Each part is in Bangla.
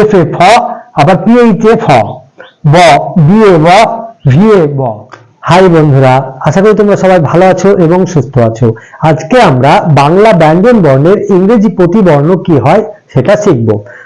এফ এ ফ, আবার পিএইচ এ ফ, ব বিএ ব ভিএ ব। হাই বন্ধুরা, আশা করি তোমরা সবাই ভালো আছো এবং সুস্থ আছো। আজকে আমরা বাংলা ব্যঞ্জন বর্ণের ইংরেজি প্রতিবর্ণ কি হয় সেটা শিখব।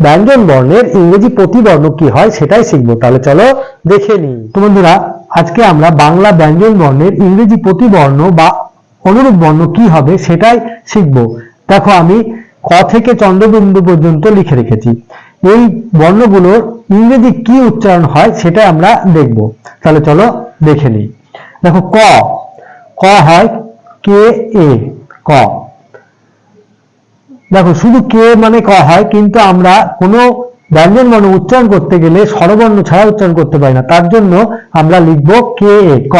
ব্যঞ্জন বর্ণের ইংরেজি প্রতিবর্ণ কি হয় সেটাই শিখব। তাহলে চলো দেখে নিই। তো বন্ধুরা, আজকে আমরা বাংলা ব্যঞ্জন বর্ণের ইংরেজি প্রতিবর্ণ বা অনুরূপ বর্ণ কি হবে সেটাই শিখব। দেখো, আমি ক থেকে চন্দ্রবিন্দু পর্যন্ত লিখে রেখেছি। এই বর্ণগুলোর ইংরেজি কি উচ্চারণ হয় সেটা আমরা দেখব। তাহলে চলো দেখে নিই। দেখো, ক। ক হয় কে এ। ক। দেখো, শুধু কে মানে ক হয়, কিন্তু আমরা কোনো ব্যঞ্জন বর্ণ উচ্চারণ করতে গেলে স্বরবর্ণ ছাড়া উচ্চারণ করতে পারি না। তার জন্য আমরা লিখব কে এ ক,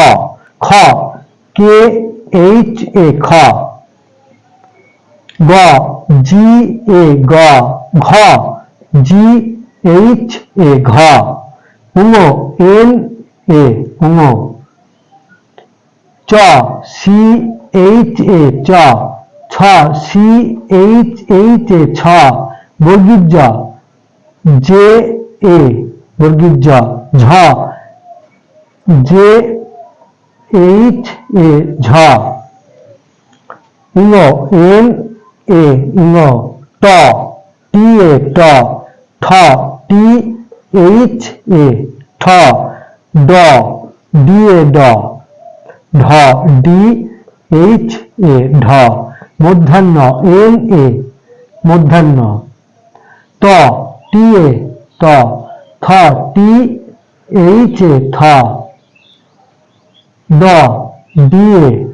খ, কে এইচ এ খ, গ, জি এ গ, ঘ, জি এইচ এ ঘ, উঙ, এন এ, উঙ, চ, সি এইচ এ, চ। সি এইচ এইচ এ ছ জ এ বর্গীর ঝ জে এইচ এ ঝ। ইঙ এন এ ইঙ ট টি এ ট, ঠ টি এইচ এ ঠ, ড ডি এ ড, ঢ ডি এইচ এ ঢ। মধ্যাহ্ন, এন, এ, মধ্যাহ্ন। ত, টি, এ, ত, থ, টি, এইচ, এ, থ। দ, ডি, এ,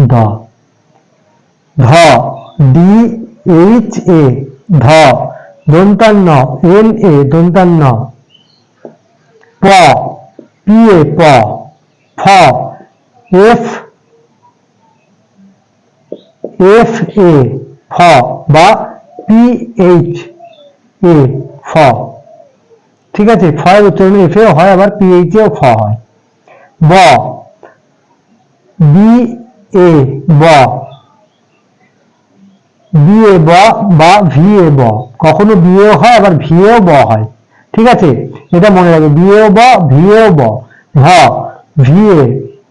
দ। ধ, ডি, এইচ, এ, ধ। দন্তান্ন, এন, এ, দন্তান্ন। প, পি, এ, প। ফ, এফ এফ এ ফ বা পি এইচ এ ফ ঠিক আছে? ফ এর উচ্চারণ এফ এও হয়, আবার পি এইচ এও ফ হয়। ব বি এ ব। বি এ ব বা ভি এ ব। কখনো বি এও হয়, আবার ভি এও ব হয়। ঠিক আছে? এটা মনে রাখবে। বি এও ব ভি এও ব। ভ ভি এ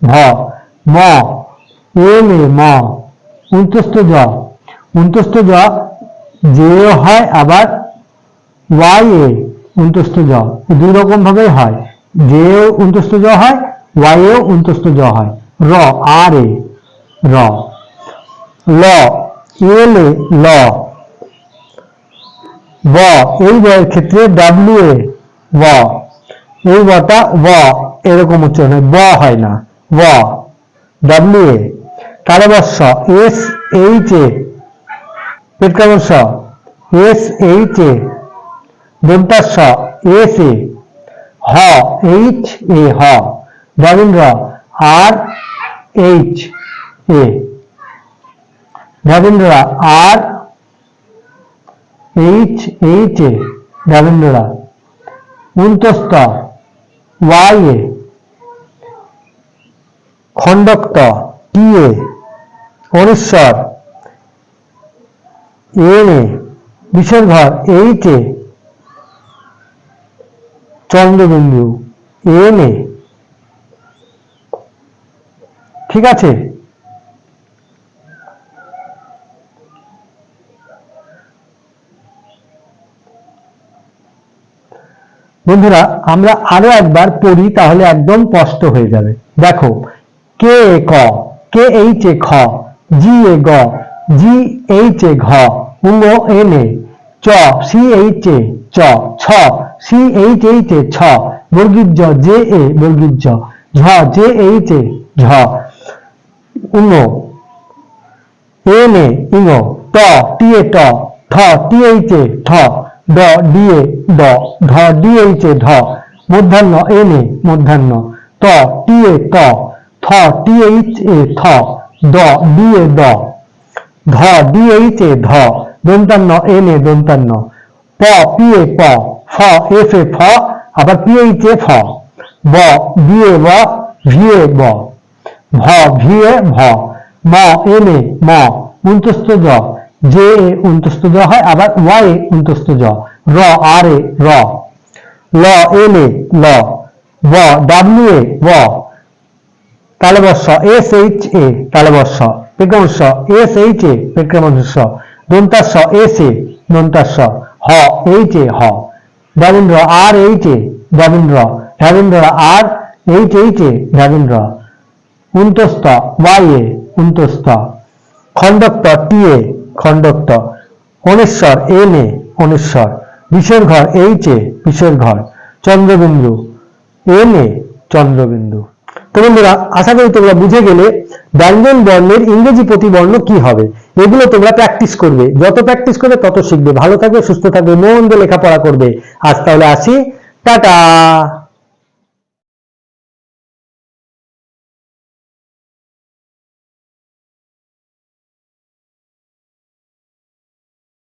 ভ ম এম এ ম। উন্তস্ত জ। উন্তস্ত জ, যে হয় আবার ওয়াই এ উন্তস্ত জ। দুই রকম ভাবে হয়। যে উন্তস্ত জ হয়, ওয়াই এও উন্তস্ত জ হয়। র, আর এ, র। ল, এল এ, ল। ব, এই বয়ের ক্ষেত্রে ডাব্লিউ এ, ব। এই বটা ব, এরকম উচ্চারণ হয়। ব হয় না। ব, ডাব্লিউ এ। কারবর্ষ এস এইচ এ পেটকাবর্ষ এস এইচ এ দন্তাস্য এস এ হ এইচ এ হ Rabindra R H A Rabindra R H H A Rabindra উন্তস্ত ওয়াই এ খণ্ডক্ত টি এ অনুস্বর এন এ বিসর্গ এইচ এ চন্দ্রবিন্দু এন এ। ঠিক আছে? বন্ধুরা, আমরা আরও একবার পড়ি, তাহলে একদম স্পষ্ট হয়ে যাবে। দেখো, কে ক, কে এইচ এ খ জি এ গ জি এইচ এ ঘ উঙ্গ এন এ, চ সি এইচ এ চ, ছ সি এইচ এইচ এ ছ বর্গীর জ জে এ বর্গীর জ ঝ, জে এইচ এ ঝ উঙ্গ এন এ ইঙ্গ ট, টি এ, ট ঠ টি এইচ এ ঠ ড ডিএ ড, ধ ডিএইচে ধ, মধ্যাহ্ন, এনে মধ্যাহ্ন, ত টিএ ত থ টিএইচ এ থ দ ডিএ দ। ধ ডিএইচ এ ধ। দন্তান্ন এন এ দন্তান্ন। প পিএ প। ফ এফ এ, ফ আবার পিএইচ এ ফ। ব বিএ ব ভিএ ব। ভ ভিএ ভ। ম এন এ ম। উন্তস্ত জ। জে, এ উন্তস্ত জ হয়, আবার ওয়াই, এ উন্তস্ত জ। র, আর, এ, র। ল এন এ ল। ব, ডাব্লিউ, এ, ব। তালবর্ষ এস এইচ এ, তালবর্ষ বিক্রমস্য এস এইচ এ বিক্রমস্য দন্তাস্য এস এ দন্তাস্য হ, এইচ এ, হ। রবীন্দ্র আর, এইচ এ রবীন্দ্র রবীন্দ্র R, H H A Rabindra উন্তস্ত ওয়াই এ উন্তস্ত খণ্ডক্ত টি এ খণ্ডক্ত অনেশ্বর এন এ, অনেশ্বর। বিষের ঘর এইচ এ বিষের ঘর চন্দ্রবিন্দু এন এ, চন্দ্রবিন্দু। তো বন্ধুরা, আশা করি তোমরা বুঝে গেলে ব্যঞ্জন বর্ণের ইংরেজি প্রতিবর্ণ কি হবে? এগুলো তোমরা প্র্যাকটিস করবে। যত প্র্যাকটিস করবে, তত শিখবে। ভালো থাকবে, সুস্থ থাকবে, মন দিয়ে লেখাপড়া করবে। আজ তাহলে আসি। টাটা!